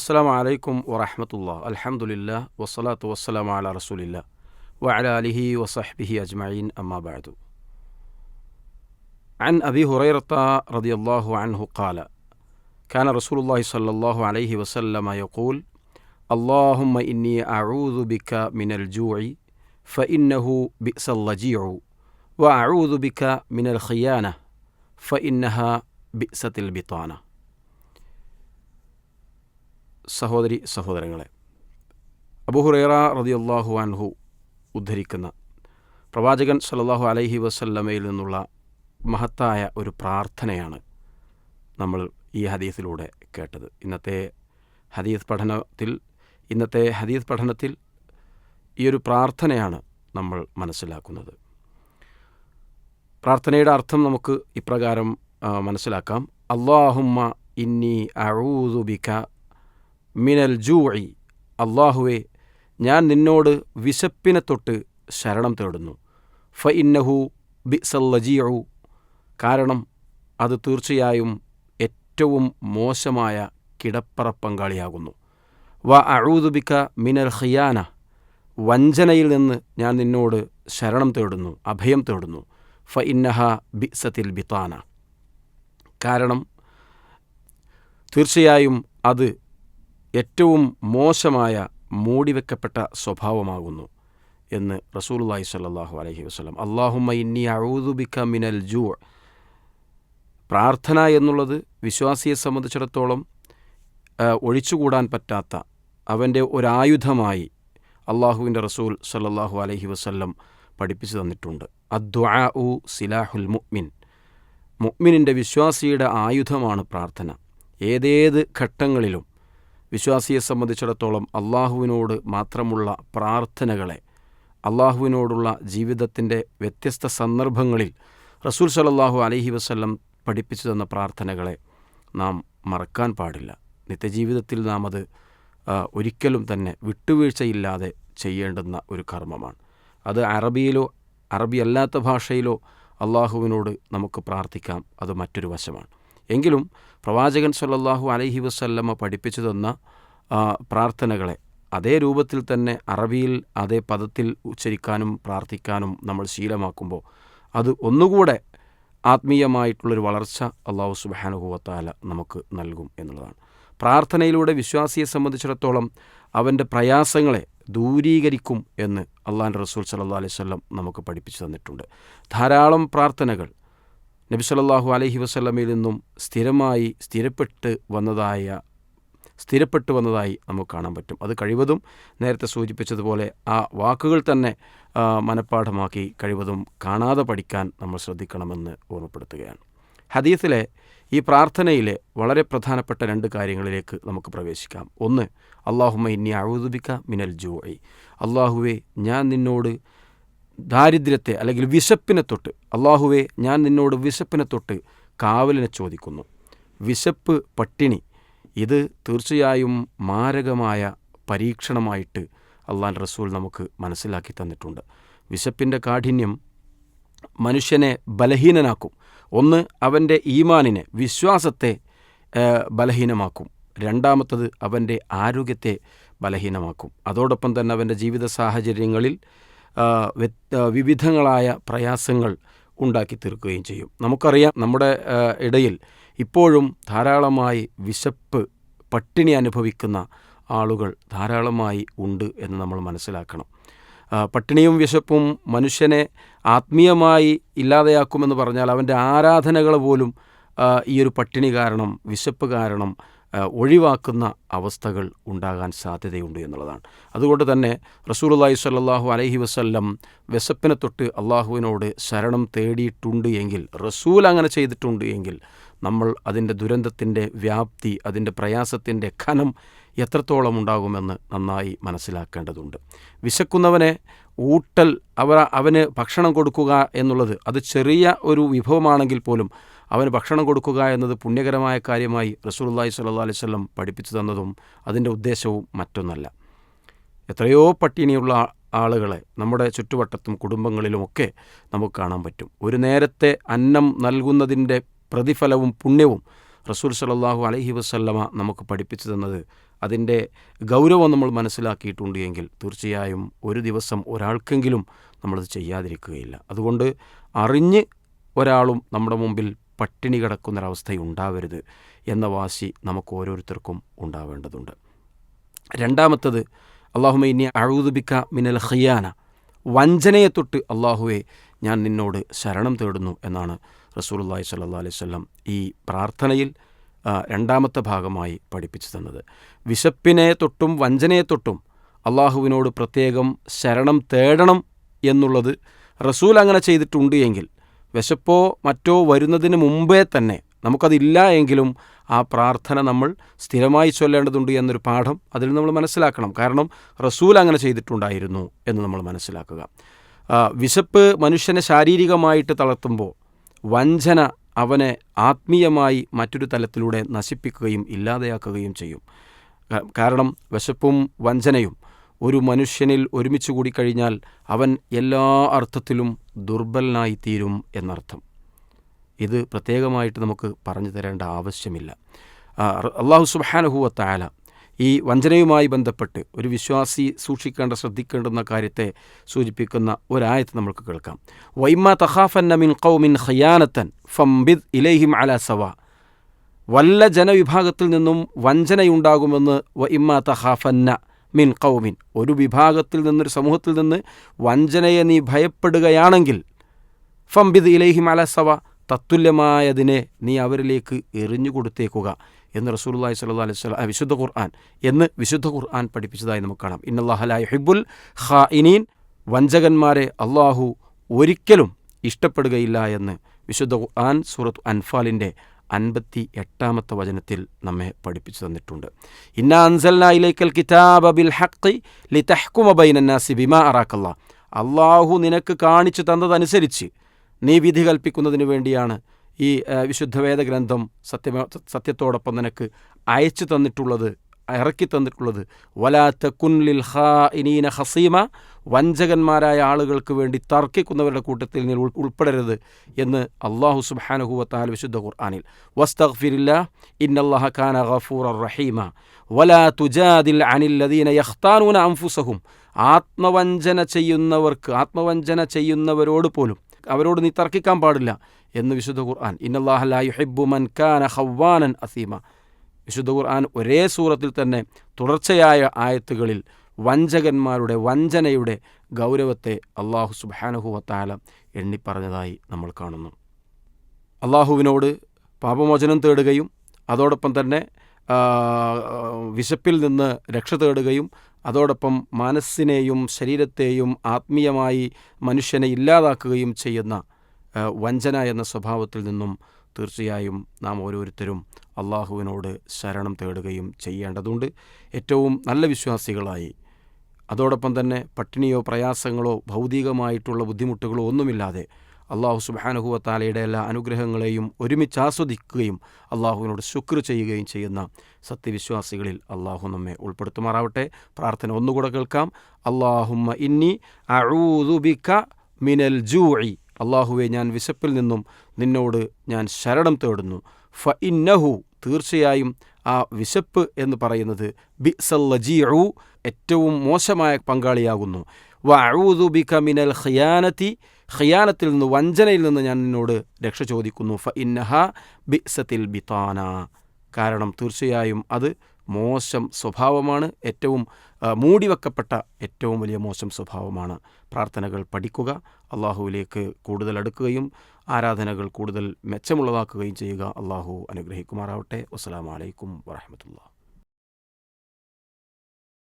السلام عليكم ورحمة الله. الحمد لله والصلاة والسلام على رسول الله وعلى آله وصحبه أجمعين. أما بعد عن أبي هريرة رضي الله عنه قال كان رسول الله صلى الله عليه وسلم يقول اللهم إني أعوذ بك من الجوع فإنه بئس اللجيع وأعوذ بك من الخيانة فإنها بئست البطانة. സഹോദരി സഹോദരങ്ങളെ അബുഹുറേറ റതിയല്ലാഹു അൻഹു ഉദ്ധരിക്കുന്ന പ്രവാചകൻ സല്ലല്ലാഹു അലൈഹി വസല്ലമയിൽ നിന്നുള്ള മഹത്തായ ഒരു പ്രാർത്ഥനയാണ് നമ്മൾ ഈ ഹദീസിലൂടെ കേട്ടത്. ഇന്നത്തെ ഹദീസ് പഠനത്തിൽ ഇന്നത്തെ ഹദീസ് പഠനത്തിൽ ഈ ഒരു പ്രാർത്ഥനയാണ് നമ്മൾ മനസ്സിലാക്കുന്നത്. പ്രാർത്ഥനയുടെ അർത്ഥം നമുക്ക് ഇപ്രകാരം മനസ്സിലാക്കാം. അള്ളാഹുമ്മ ഇന്നി അഴൂതുബിക മിനൽ ജൂഇ. അള്ളാഹുവെ ഞാൻ നിന്നോട് വിശപ്പിനെ തൊട്ട് ശരണം തേടുന്നു. ഫ ഇന്നഹു ബി സല്ലജിയു കാരണം അത് തീർച്ചയായും ഏറ്റവും മോശമായ കിടപ്പറ പങ്കാളിയാകുന്നു വ അഴൂതുബിക്ക മിനൽ ഖിയാന. വഞ്ചനയിൽ നിന്ന് ഞാൻ നിന്നോട് ശരണം തേടുന്നു അഭയം തേടുന്നു. ഫ ഇന്നഹ ബിസത്തിൽ ബിത്താന കാരണം തീർച്ചയായും അത് ഏറ്റവും മോശമായ മൂടിവെക്കപ്പെട്ട സ്വഭാവമാകുന്നു എന്ന് റസൂലുള്ളാഹി സല്ലാഹു അലഹി വസ്ലം അള്ളാഹുമ്മ ഇന്നി അഴുതുബിക്ക മിനൽ ജൂ. പ്രാർത്ഥന എന്നുള്ളത് വിശ്വാസിയെ സംബന്ധിച്ചിടത്തോളം ഒഴിച്ചുകൂടാൻ പറ്റാത്ത അവന്റെ ഒരായുധമായി അള്ളാഹുവിന്റെ റസൂൽ സല്ലാഹു അലഹി വസ്ല്ലം പഠിപ്പിച്ചു തന്നിട്ടുണ്ട്. അദ്ദുആ ഉ സിലാഹുൽ മുഅ്മിൻ. മുഅ്മിനിന്റെ വിശ്വാസിയുടെ ആയുധമാണ് പ്രാർത്ഥന. ഏതേത് ഘട്ടങ്ങളിലും വിശ്വാസിയെ സംബന്ധിച്ചിടത്തോളം അള്ളാഹുവിനോട് മാത്രമുള്ള പ്രാർത്ഥനകളെ അള്ളാഹുവിനോടുള്ള ജീവിതത്തിന്റെ വ്യത്യസ്ത സന്ദർഭങ്ങളിൽ റസൂൽ സലല്ലാഹു അലഹി വസ്ല്ലം പഠിപ്പിച്ചു തന്ന പ്രാർത്ഥനകളെ നാം മറക്കാൻ പാടില്ല. നിത്യജീവിതത്തിൽ നാം അത് ഒരിക്കലും തന്നെ വിട്ടുവീഴ്ചയില്ലാതെ ചെയ്യേണ്ടുന്ന ഒരു കർമ്മമാണ്. അത് അറബിയിലോ അറബി അല്ലാത്ത ഭാഷയിലോ അള്ളാഹുവിനോട് നമുക്ക് പ്രാർത്ഥിക്കാം. അത് മറ്റൊരു വശമാണ്. എങ്കിലും പ്രവാചകൻ സല്ലാഹു അലൈഹി വസ്ല്ലമ്മ പഠിപ്പിച്ചു തന്ന പ്രാർത്ഥനകളെ അതേ രൂപത്തിൽ തന്നെ അറബിയിൽ അതേ പദത്തിൽ ഉച്ചരിക്കാനും പ്രാർത്ഥിക്കാനും നമ്മൾ ശീലമാക്കുമ്പോൾ അത് ഒന്നുകൂടെ ആത്മീയമായിട്ടുള്ളൊരു വളർച്ച അള്ളാഹു സുബാനുഭവത്താല നമുക്ക് നൽകും എന്നുള്ളതാണ്. പ്രാർത്ഥനയിലൂടെ വിശ്വാസിയെ സംബന്ധിച്ചിടത്തോളം അവന്റെ പ്രയാസങ്ങളെ ദൂരീകരിക്കും എന്ന് അള്ളാഹാന്റെ റസൂൽ സല്ലാ അലൈവല്ലം നമുക്ക് പഠിപ്പിച്ചു തന്നിട്ടുണ്ട്. ധാരാളം പ്രാർത്ഥനകൾ നബി സല്ലല്ലാഹു അലൈഹി വസല്ലമയിൽ നിന്നും സ്ഥിരമായി സ്ഥിരപ്പെട്ട് വന്നതായ സ്ഥിരപ്പെട്ടു വന്നതായി നമുക്ക് കാണാൻ പറ്റും. അത് കഴിവതും നേരത്തെ സൂചിപ്പിച്ചതുപോലെ ആ വാക്കുകൾ തന്നെ മനഃപ്പാഠമാക്കി കഴിവതും കാണാതെ പഠിക്കാൻ നമ്മൾ ശ്രദ്ധിക്കണമെന്ന് ഓർമ്മപ്പെടുത്തുകയാണ്. ഹദീസിലെ ഈ പ്രാർത്ഥനയിലെ വളരെ പ്രധാനപ്പെട്ട രണ്ട് കാര്യങ്ങളിലേക്ക് നമുക്ക് പ്രവേശിക്കാം. ഒന്ന് അള്ളാഹുമ ഇന്നി അഴുതുബിക്ക മിനൽ ജോയി അള്ളാഹുവെ ഞാൻ നിന്നോട് ദാരിദ്ര്യത്തെ അല്ലെങ്കിൽ വിശപ്പിനെ തൊട്ട് അള്ളാഹുവെ ഞാൻ നിന്നോട് വിശപ്പിനെ തൊട്ട് കാവലിനെ ചോദിക്കുന്നു. വിശപ്പ് പട്ടിണി. ഇത് തീർച്ചയായും മാരകമായ പരീക്ഷണമായിട്ട് അള്ളാൻ റസൂൽ നമുക്ക് മനസ്സിലാക്കി തന്നിട്ടുണ്ട്. വിശപ്പിന്റെ കാഠിന്യം മനുഷ്യനെ ബലഹീനനാക്കും. ഒന്ന് അവന്റെ ഈമാനിനെ വിശ്വാസത്തെ ബലഹീനമാക്കും. രണ്ടാമത്തത് അവന്റെ ആരോഗ്യത്തെ ബലഹീനമാക്കും. അതോടൊപ്പം തന്നെ അവന്റെ ജീവിത സാഹചര്യങ്ങളിൽ വിവിധങ്ങളായ പ്രയാസങ്ങൾ ഉണ്ടാക്കി തീർക്കുകയും ചെയ്യും. നമുക്കറിയാം നമ്മുടെ ഇടയിൽ ഇപ്പോഴും ധാരാളമായി വിശപ്പ് പട്ടിണി അനുഭവിക്കുന്ന ആളുകൾ ധാരാളമായി ഉണ്ട് എന്ന് നമ്മൾ മനസ്സിലാക്കണം. പട്ടിണിയും വിശപ്പും മനുഷ്യനെ ആത്മീയമായി ഇല്ലാതെയാക്കുമെന്ന് പറഞ്ഞാൽ അവന്റെ ആരാധനകൾ പോലും ഈ ഒരു പട്ടിണി കാരണം വിശപ്പ് കാരണം ഒഴിവാക്കുന്ന അവസ്ഥകൾ ഉണ്ടാകാൻ സാധ്യതയുണ്ട് എന്നുള്ളതാണ്. അതുകൊണ്ട് തന്നെ റസൂലുള്ളാഹി സ്വല്ലല്ലാഹു അലഹി വസ്ല്ലം വിശപ്പിനെ തൊട്ട് അള്ളാഹുവിനോട് ശരണം തേടിയിട്ടുണ്ട് എങ്കിൽ റസൂൽ അങ്ങനെ ചെയ്തിട്ടുണ്ട് എങ്കിൽ നമ്മൾ അതിന്റെ ദുരന്തത്തിന്റെ വ്യാപ്തി അതിന്റെ പ്രയാസത്തിന്റെ ഖനം എത്രത്തോളം ഉണ്ടാകുമെന്ന് നന്നായി മനസ്സിലാക്കേണ്ടതുണ്ട്. വിശക്കുന്നവനെ ഊട്ടൽ അവർ അവന് ഭക്ഷണം കൊടുക്കുക എന്നുള്ളത് അത് ചെറിയ ഒരു വിഭവമാണെങ്കിൽ പോലും അവന് ഭക്ഷണം കൊടുക്കുക എന്നത് പുണ്യകരമായ കാര്യമായി റസൂലുള്ളാഹി സ്വല്ലല്ലാഹു അലൈഹി വസല്ലം പഠിപ്പിച്ചു തന്നതും അതിന്റെ ഉദ്ദേശവും മറ്റൊന്നല്ല. എത്രയോ പട്ടിണിയുള്ള ആളുകളെ നമ്മുടെ ചുറ്റുവട്ടത്തും കുടുംബങ്ങളിലുമൊക്കെ നമുക്ക് കാണാൻ പറ്റും. ഒരു നേരത്തെ അന്നം നൽകുന്നതിന്റെ പ്രതിഫലവും പുണ്യവും റസൂൽ സലല്ലാഹു അലഹി വസ്ല്ലമ നമുക്ക് പഠിപ്പിച്ചു തന്നത് അതിന്റെ ഗൗരവം നമ്മൾ മനസ്സിലാക്കിയിട്ടുണ്ട് എങ്കിൽ തീർച്ചയായും ഒരു ദിവസം ഒരാൾക്കെങ്കിലും നമ്മളത് ചെയ്യാതിരിക്കുകയില്ല. അതുകൊണ്ട് അറിഞ്ഞ് ഒരാളും നമ്മുടെ മുമ്പിൽ പട്ടിണി കിടക്കുന്നൊരവസ്ഥയുണ്ടാവരുത് എന്ന വാശി നമുക്ക് ഓരോരുത്തർക്കും ഉണ്ടാവേണ്ടതുണ്ട്. രണ്ടാമത്തത് അള്ളാഹുമ ഇനി അഴുതുബിക്ക മിനൽ ഖിയാന. വഞ്ചനയെ തൊട്ട് അള്ളാഹുവെ ഞാൻ നിന്നോട് ശരണം തേടുന്നു എന്നാണ് റസൂലുള്ളാഹി സ്വല്ലല്ലാഹി അലൈഹി വസല്ലം ഈ പ്രാർത്ഥനയിൽ രണ്ടാമത്തെ ഭാഗമായി പഠിപ്പിച്ചു തന്നത്. വിശപ്പിനെ തൊട്ടും വഞ്ചനയെ തൊട്ടും അള്ളാഹുവിനോട് പ്രത്യേകം ശരണം തേടണം എന്നുള്ളത് റസൂൽ അങ്ങനെ ചെയ്തിട്ടുണ്ട് എങ്കിൽ വിശപ്പോ മറ്റോ വരുന്നതിന് മുമ്പേ തന്നെ നമുക്കതില്ല എങ്കിലും ആ പ്രാർത്ഥന നമ്മൾ സ്ഥിരമായി ചൊല്ലേണ്ടതുണ്ട് എന്നൊരു പാഠം അതിൽ നമ്മൾ മനസ്സിലാക്കണം. കാരണം റസൂൽ അങ്ങനെ ചെയ്തിട്ടുണ്ടായിരുന്നു എന്ന് നമ്മൾ മനസ്സിലാക്കുക. വിശപ്പ് മനുഷ്യനെ ശാരീരികമായിട്ട് തളർത്തുമ്പോൾ വഞ്ചന അവനെ ആത്മീയമായി മറ്റൊരു തലത്തിലൂടെ നശിപ്പിക്കുകയും ഇല്ലാതെയാക്കുകയും ചെയ്യും. കാരണം വിശപ്പും വഞ്ചനയും ഒരു മനുഷ്യനിൽ ഒരുമിച്ച് കൂടിക്കഴിഞ്ഞാൽ അവൻ എല്ലാ അർത്ഥത്തിലും ദുർബലനായിത്തീരും എന്നർത്ഥം. ഇത് പ്രത്യേകമായിട്ട് നമുക്ക് പറഞ്ഞു തരേണ്ട ആവശ്യമില്ല. അള്ളാഹു സുബാനഹുവത്തായാല ഈ വഞ്ചനയുമായി ബന്ധപ്പെട്ട് ഒരു വിശ്വാസി സൂക്ഷിക്കേണ്ട ശ്രദ്ധിക്കേണ്ടുന്ന കാര്യത്തെ സൂചിപ്പിക്കുന്ന ഒരായത്ത് നമുക്ക് കേൾക്കാം. വൈമ തഹാഫന്ന മിൻ ഖൗമിൻ ഖയാനത്തൻ ഫംബിദ് ഇലേഹിം അല സവ. വല്ല ജനവിഭാഗത്തിൽ നിന്നും വഞ്ചനയുണ്ടാകുമെന്ന് വൈമ തഹാഫന്ന മിൻ കൗമിൻ ഒരു വിഭാഗത്തിൽ നിന്നൊരു സമൂഹത്തിൽ നിന്ന് വഞ്ചനയെ നീ ഭയപ്പെടുകയാണെങ്കിൽ ഫംബിദ് ഇലൈഹിം അല സവ തത്തുല്യമായതിനെ നീ അവരിലേക്ക് എറിഞ്ഞു കൊടുത്തേക്കുക എന്ന് റസൂലുള്ളാഹി സ്വല്ലല്ലാഹി അലൈഹി വസല്ലം വിശുദ്ധ ഖുർആൻ എന്ന് വിശുദ്ധ ഖുർആൻ പഠിപ്പിച്ചതായി നമുക്ക് കാണാം. ഇന്നല്ലാഹലായ ഹിബുൽ ഖാഇനീൻ. വഞ്ചകന്മാരെ അള്ളാഹു ഒരിക്കലും ഇഷ്ടപ്പെടുകയില്ല എന്ന് വിശുദ്ധ ഖുർആൻ സൂറത്ത് അൻഫാലിന്റെ അൻപത്തി എട്ടാമത്തെ വചനത്തിൽ നമ്മെ പഠിപ്പിച്ചു തന്നിട്ടുണ്ട്. ഇന്ന അൻസൽന കിതാബ് ബിൽ ഹഖ് ലിതഹ്കുമ ബൈനന്നാസി ബിമാ അറാക്കല്ല. അള്ളാഹു നിനക്ക് കാണിച്ചു തന്നതനുസരിച്ച് നീ വിധി കൽപ്പിക്കുന്നതിന് വേണ്ടിയാണ് ഈ വിശുദ്ധവേദ ഗ്രന്ഥം സത്യമ സത്യത്തോടൊപ്പം നിനക്ക് അയച്ചു തന്നിട്ടുള്ളത് ഇറക്കി തന്നിട്ടുള്ളത്. വലാ തക്കുൻലിൽ ഹാ ഇനീന ഹസീമ വഞ്ചകന്മാരായ ആളുകൾക്ക് വേണ്ടി തർക്കിക്കുന്നവരുടെ കൂട്ടത്തിൽ നീ ഉൾ- ഉൾപ്പെടരുത് എന്ന് അള്ളാഹു സുബാനഹുവത്താൽ വിശുദ്ധ ഖുർആാനിൽ. വസ്തഖ്ഫിരില്ല ഇന്നല്ലാഹ കാന ഗഫൂറ റഹീമ. വലാ തുജാദിൽ അനില്ലദീന യഖ്താനൂന അംഫുസഹും ആത്മവഞ്ചന ചെയ്യുന്നവർക്ക് ആത്മവഞ്ചന ചെയ്യുന്നവരോട് പോലും അവരോട് നീ തർക്കിക്കാൻ പാടില്ല എന്ന് വിശുദ്ധ ഖുർആൻ. ഇന്നല്ലാഹ ലാ യുഹിബ്ബു മൻ കാന ഹവ്വാനൻ അസീമ. വിശുദ്ധ ഖുർആൻ ഒരേ സൂറത്തിൽ തന്നെ തുടർച്ചയായ ആയത്തുകളിൽ വഞ്ചകന്മാരുടെ വഞ്ചനയുടെ ഗൗരവത്തെ അള്ളാഹു സുബാനുഹുവത്താല എണ്ണിപ്പറഞ്ഞതായി നമ്മൾ കാണുന്നു. അള്ളാഹുവിനോട് പാപമോചനം തേടുകയും അതോടൊപ്പം തന്നെ വിശപ്പിൽ നിന്ന് രക്ഷ തേടുകയും അതോടൊപ്പം മനസ്സിനെയും ശരീരത്തെയും ആത്മീയമായി മനുഷ്യനെ ഇല്ലാതാക്കുകയും ചെയ്യുന്ന വഞ്ചന എന്ന സ്വഭാവത്തിൽ നിന്നും തീർച്ചയായും നാം ഓരോരുത്തരും അള്ളാഹുവിനോട് ശരണം തേടുകയും ചെയ്യേണ്ടതുണ്ട്. ഏറ്റവും നല്ല വിശ്വാസികളായി. അതോടൊപ്പം തന്നെ പട്ടിണിയോ പ്രയാസങ്ങളോ ഭൗതികമായിട്ടുള്ള ബുദ്ധിമുട്ടുകളോ ഒന്നുമില്ലാതെ അള്ളാഹു സുബാനുഹുവത്താലയുടെ എല്ലാ അനുഗ്രഹങ്ങളെയും ഒരുമിച്ച് ആസ്വദിക്കുകയും അള്ളാഹുവിനോട് ശുക്ർ ചെയ്യുകയും ചെയ്യുന്ന സത്യവിശ്വാസികളിൽ അള്ളാഹു നമ്മെ ഉൾപ്പെടുത്തുമാറാവട്ടെ. പ്രാർത്ഥന ഒന്നുകൂടെ കേൾക്കാം. അള്ളാഹുമ്മ ഇന്നി അഊദുബിക മിനൽ ജൂഇ. അള്ളാഹുവെ ഞാൻ വിശപ്പിൽ നിന്നും നിന്നോട് ഞാൻ ശരണം തേടുന്നു. ഫ ഇന്നഹു തീർച്ചയായും ആ വിശപ്പ് എന്ന് പറയുന്നത് ബി സല്ലജീഉ ഏറ്റവും മോശമായ പങ്കാളിയാകുന്നു. വ ബി കമിനൽ ഖിയാനത്തി ഖിയാനത്തിൽ നിന്ന് വഞ്ചനയിൽ നിന്ന് ഞാൻ നിന്നോട് രക്ഷ ചോദിക്കുന്നു. ഫ ഇന്നഹ ബിസത്തിൽ ബിത്താന കാരണം തീർച്ചയായും അത് മോശം സ്വഭാവമാണ് ഏറ്റവും മൂടിവെക്കപ്പെട്ട ഏറ്റവും വലിയ മോശം സ്വഭാവമാണ്. പ്രാർത്ഥനകൾ പഠിക്കുക അള്ളാഹുവിലേക്ക് കൂടുതൽ അടുക്കുകയും ആരാധനകൾ കൂടുതൽ മെച്ചമുള്ളതാക്കുകയും ചെയ്യുക അള്ളാഹു അനുഗ്രഹിക്കുമാറാവട്ടെ. വസ്സലാമലൈക്കും വറഹമത്തുള്ള